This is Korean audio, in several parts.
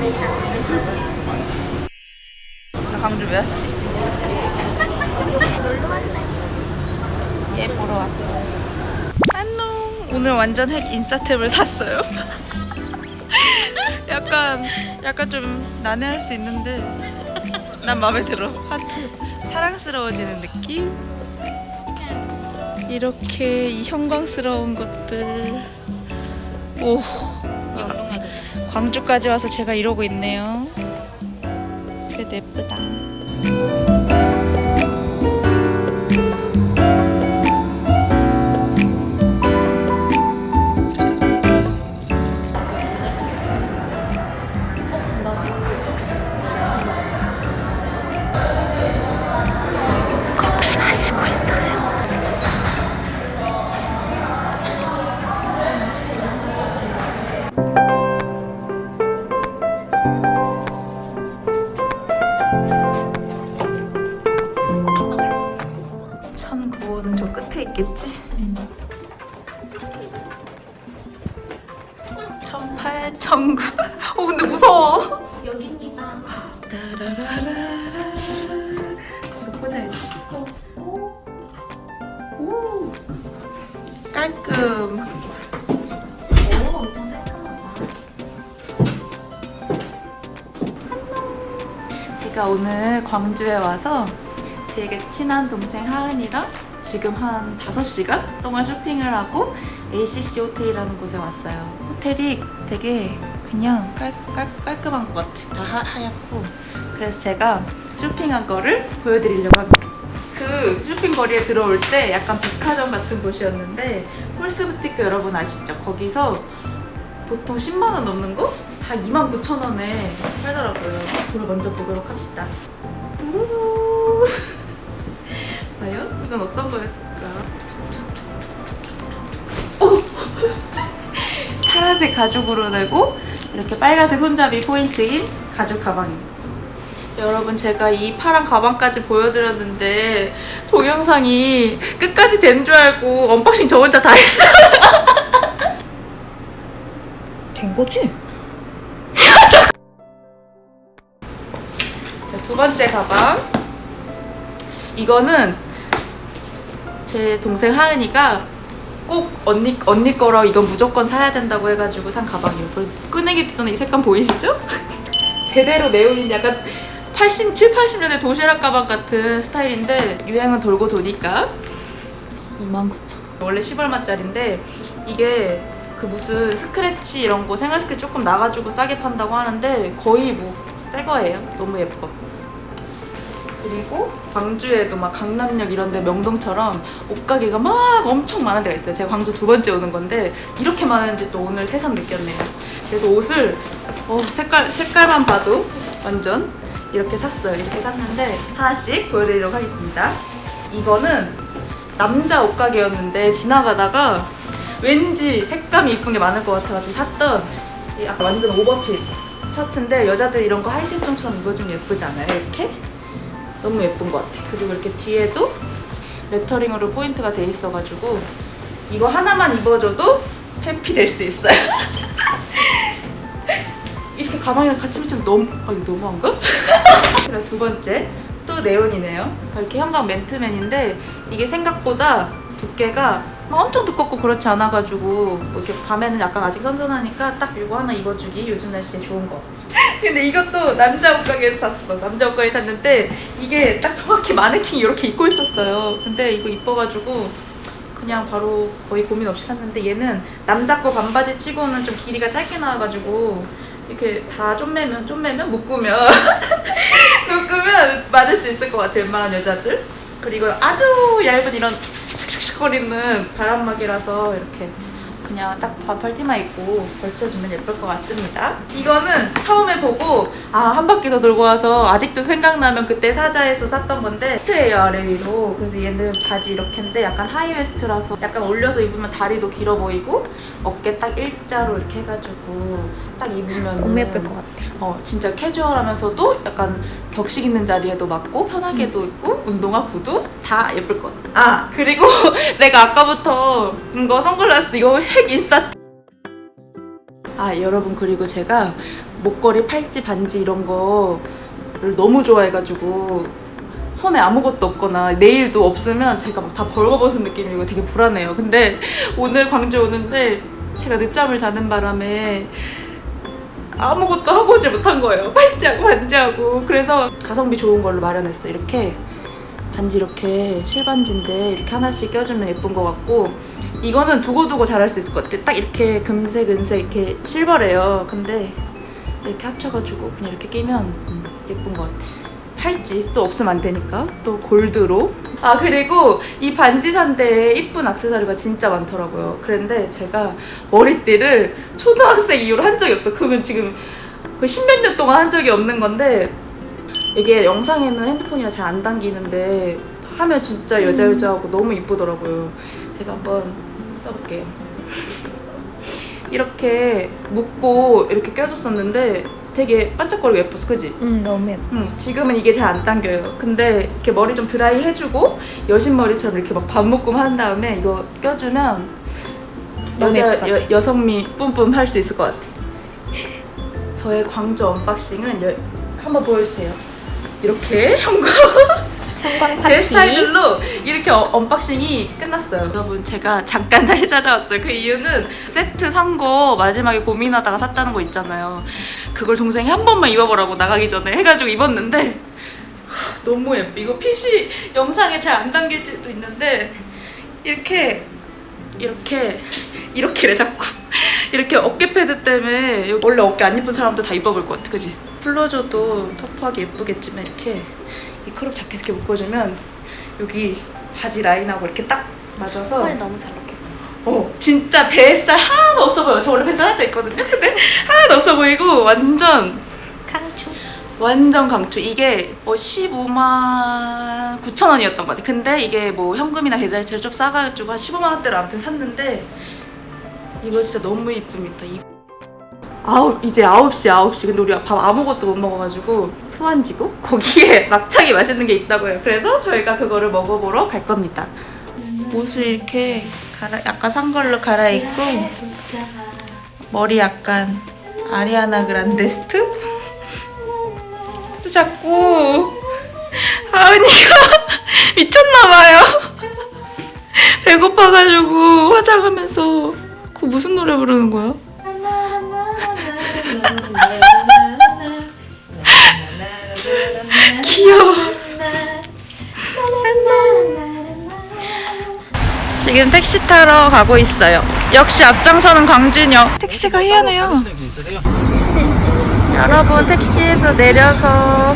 나 광주 왜 왔지? 놀러 왔어요. 얘 보러 왔어. 안녕. 오늘 완전 핵 인싸템을 샀어요. 약간 약간 좀 난해할 수 있는데 난 마음에 들어. 하트. 사랑스러워지는 느낌. 이렇게 이 형광스러운 것들. 오. 광주까지 와서 제가 이러고 있네요. 그래도 예쁘다. 있겠지? 천팔, 천구. 어 근데 무서워. 여기입니다. 이거 꽂아야지. 오. 깔끔. 오, 엄청 깔끔하다. 제가 오늘 광주에 와서 제게 친한 동생 하은이랑 지금 한 5시간 동안 쇼핑을 하고 ACC 호텔이라는 곳에 왔어요. 호텔이 되게 그냥 깔, 깔, 깔끔한 것 같아. 다 하, 하얗고. 그래서 제가 쇼핑한 거를 보여드리려고 합니다. 그 쇼핑 거리에 들어올 때 약간 백화점 같은 곳이었는데 홀스부티크 여러분 아시죠? 거기서 보통 10만 원 넘는 거? 다 2만 9천 원에 팔더라고요. 그걸 먼저 보도록 합시다. 이건 어떤 거였을까? 오! 파란색 가죽으로 내고 이렇게 빨간색 손잡이 포인트인 가죽 가방입니다. 여러분 제가 이 파란 가방까지 보여드렸는데 동영상이 끝까지 된 줄 알고 언박싱 저 혼자 다 했어요. 된 거지? 자, 두 번째 가방. 이거는 제 동생 하은이가 꼭 언니 언니 거라 이건 무조건 사야 된다고 해가지고 산 가방이에요. 그 꺼내기 전에 이 색감 보이시죠? 제대로 네온인 약간 80, 7, 80년대 도시락 가방 같은 스타일인데 유행은 돌고 도니까 29,000원. 원래 10얼마짜리인데 이게 그 무슨 스크래치 이런 거 생활 스크래치 조금 나가지고 싸게 판다고 하는데 거의 뭐 새 거예요. 너무 예뻐. 그리고 광주에도 막 강남역 이런 데 명동처럼 옷가게가 막 엄청 많은 데가 있어요. 제가 광주 두 번째 오는 건데 이렇게 많은지 또 오늘 새삼 느꼈네요. 그래서 옷을 어, 색깔 색깔만 봐도 완전 이렇게 샀어요. 이렇게 샀는데 하나씩 보여드리도록 하겠습니다. 이거는 남자 옷가게였는데 지나가다가 왠지 색감이 이쁜 게 많을 것 같아가지고 샀던 이 아까 완전 오버핏 셔츠인데 여자들 이런 거 하이실 종처럼 입어주면 예쁘지 않아요? 이렇게? 너무 예쁜 것 같아. 그리고 이렇게 뒤에도 레터링으로 포인트가 돼 있어가지고 이거 하나만 입어줘도 팬피 될 수 있어요. 이렇게 가방이랑 같이 붙이면 너무 아 이거 너무한가? 두 번째 또 네온이네요. 이렇게 형광 맨투맨인데 이게 생각보다 두께가 막 엄청 두껍고 그렇지 않아가지고 뭐 이렇게 밤에는 약간 아직 선선하니까 딱 이거 하나 입어주기 요즘 날씨에 좋은 것 같아. 근데 이것도 남자 옷가게에서 샀어. 남자 옷가게 샀는데 이게 딱 정확히 마네킹 이렇게 입고 있었어요. 근데 이거 이뻐가지고 그냥 바로 거의 고민 없이 샀는데 얘는 남자 거 반바지 치고는 좀 길이가 짧게 나와가지고 이렇게 다 좀매면 좀매면 묶으면 묶으면 맞을 수 있을 것 같아 웬만한 여자들 그리고 아주 얇은 이런 샥샥거리는 바람막이라서 이렇게 그냥 딱 반팔 티만 입고 걸쳐주면 예쁠 것 같습니다. 이거는 처음에 보고 아 한 바퀴 더 돌고 와서 아직도 생각나면 그때 사자에서 샀던 건데 스트예요 아래 위로 그래서 얘는 바지 이렇게인데 약간 하이웨스트라서 약간 올려서 입으면 다리도 길어 보이고 어깨 딱 일자로 이렇게 해가지고 딱 입으면 너무 예쁠 것 같아. 어 진짜 캐주얼하면서도 약간 격식 있는 자리에도 맞고 편하게도 입고 운동화 구두 다 예쁠 것 같아. 아 그리고 내가 아까부터 이거 선글라스 이거 핵 인싸 아 여러분 그리고 제가 목걸이, 팔찌, 반지 이런 거를 너무 좋아해가지고 손에 아무것도 없거나 내일도 없으면 제가 막 다 벌거벗은 느낌이고 되게 불안해요. 근데 오늘 광주 오는데 제가 늦잠을 자는 바람에 아무것도 하고 오지 못한 거예요. 팔찌하고 반지하고. 그래서 가성비 좋은 걸로 마련했어. 이렇게 반지 이렇게 실반지인데 이렇게 하나씩 껴주면 예쁜 것 같고 이거는 두고두고 잘할 수 있을 것 같아. 딱 이렇게 금색, 은색 이렇게 실버래요. 근데 이렇게 합쳐가지고 그냥 이렇게 끼면 음, 예쁜 것 같아. 팔찌 또 없으면 안 되니까 또 골드로. 아 그리고 이 반지 산대에 이쁜 액세서리가 진짜 많더라고요. 그런데 제가 머리띠를 초등학생 이후로 한 적이 없어 그러면 지금 그 십몇 년 동안 한 적이 없는 건데 이게 영상에는 핸드폰이라 잘 안 당기는데 하면 진짜 여자 여자하고 너무 이쁘더라고요. 제가 한번 써볼게요. 이렇게 묶고 이렇게 껴줬었는데 되게 반짝거리고 예뻤어 그지? 응 너무 예뻐. 응, 지금은 이게 잘 안 당겨요. 근데 이렇게 머리 좀 드라이 해주고 여신 머리처럼 이렇게 막 반묶음 한 다음에 이거 껴주면 너무 여자 예쁠 것 여, 여성미 뿜뿜 할 수 있을 것 같아. 저의 광주 언박싱은 여, 한번 보여주세요. 이렇게 형광 형광 제 파티. 스타일로 이렇게 어- 언박싱이 끝났어요. 여러분 제가 잠깐 다시 찾아왔어요. 그 이유는 세트 산 거 마지막에 고민하다가 샀다는 거 있잖아요. 그걸 동생이 한 번만 입어보라고 나가기 전에 해가지고 입었는데 하, 너무 예뻐. 이거 핏이 영상에 잘 안 담길지도 있는데 이렇게 이렇게 이렇게래 자꾸 이렇게 어깨 패드 때문에 원래 어깨 안 예쁜 사람도 다 입어볼 것 같아, 그지? 플러저도 터프하게 예쁘겠지만 이렇게 이 크롭 자켓 이렇게 묶어주면 여기 바지 라인하고 이렇게 딱 맞아서 머리 너무 잘 어울려. 어 진짜 뱃살 하나도 없어 보여. 저 원래 뱃살 살짝 있거든요. 근데 하나도 없어 보이고 완전 강추. 완전 강추. 이게 뭐 15만 9천 원이었던 것 같아. 근데 이게 뭐 현금이나 계좌이체를 좀 싸가지고 한 15만 원대로 아무튼 샀는데 이거 진짜 너무 이쁩니다. 이 아홉 이제 9시 9시 근데 우리 밥 아무것도 못 먹어가지고 수완지구 거기에 막창이 맛있는 게 있다고 해요. 그래서 저희가 그거를 먹어보러 갈 겁니다. 옷을 이렇게 갈아 약간 산 걸로 갈아입고 머리 약간 아리아나 그란데 스트? 또 자꾸 아은이가 미쳤나봐요. 배고파가지고 화장하면서 그 무슨 노래 부르는 거야? 귀여워. 지금 택시 타러 가고 있어요. 역시 앞장서는 광준영. 택시가 희한해요. 여러분 택시에서 내려서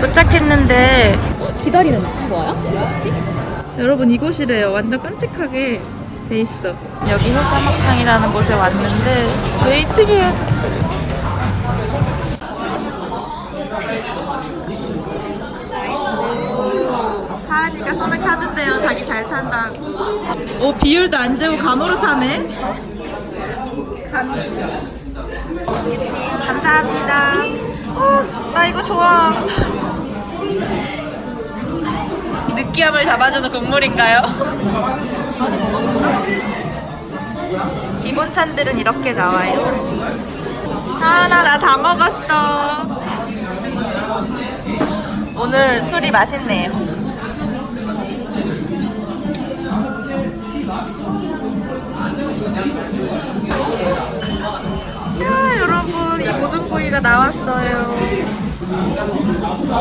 도착했는데 기다리는 거야? 혹시? 여러분 이곳이래요. 완전 깜찍하게 돼 있어. 여기 효자막장이라는 곳에 왔는데 웨이팅해요. 하은이가 소맥 타준대요. 자기 잘 탄다고. 오 비율도 안 재고 감으로 타네. 감사합니다. 어, 나 이거 좋아. 느끼함을 잡아주는 국물인가요? 기본 찬들은 이렇게 나와요. 하나 나다 먹었어. 오늘 술이 맛있네요. 여러분 이 고기가 나왔어요.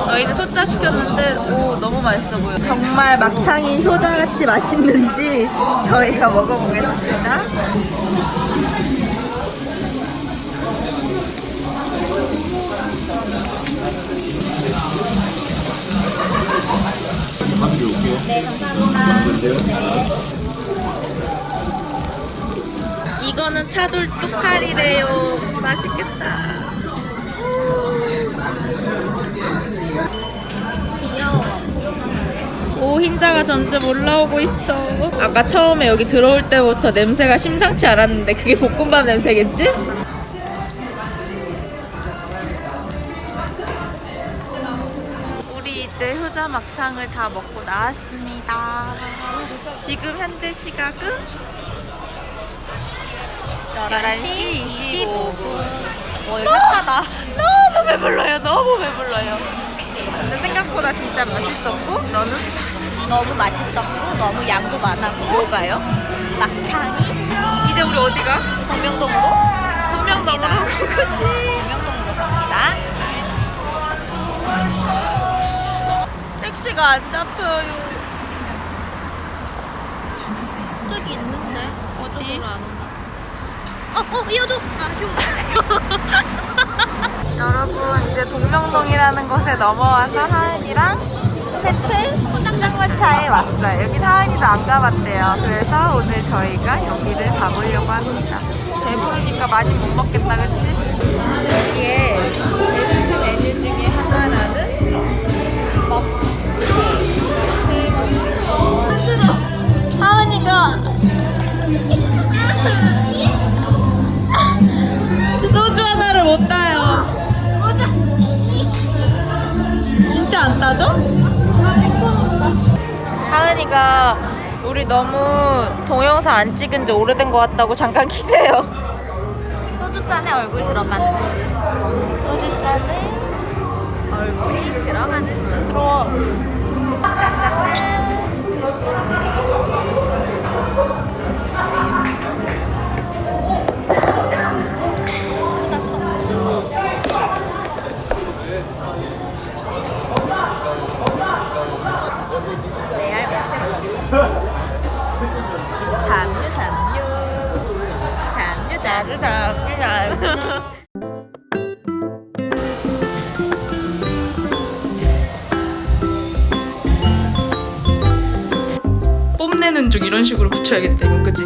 저희는 소짜 시켰는데 오 너무 맛있어 보여. 정말 막창이 효자같이 맛있는지 저희가 먹어보겠습니다. 이거는 차돌 뚝칼이래요. 맛있겠다. 오 흰자가 점점 올라오고 있어. 아까 처음에 여기 들어올 때부터 냄새가 심상치 않았는데 그게 볶음밥 냄새겠지? 우리 이제 효자 막창을 다 먹고 나왔습니다. 지금 현재 시각은 11시 25분. 와, 이거 핫하다. 너무 배불러요. 너무 배불러요. 근데 생각보다 진짜 맛있었고 너는 너무 맛있었고, 너무 양도 많았고, 뭐가요? 막창이 이제 우리 어디가? 동명동으로. 가고 싶 동명동으로 갑니다. 택시가 안 잡혀요. 저기 있는데. 어쩌고 안 온다. 어, 어, 이어줘. 아, 휴. 여러분 이제 동명동이라는 곳에 넘어와서 하은이랑 태태 포장장마차에 왔어요. 여긴 하은이도 안 가봤대요. 그래서 오늘 저희가 여기를 가보려고 합니다. 배부르니까 많이 못 먹겠다, 그치? 여기에 베스트 메뉴 중에 하나라는 먹 하은이가 하은이가 우리 너무 동영상 안 찍은 지 오래된 것 같다고 잠깐 키세요. 소주잔에 얼굴 들어가는 줄. 소주잔에 얼굴이 들어가는 줄. 레알 중 이런 식으로 붙여야겠다 이건 그지?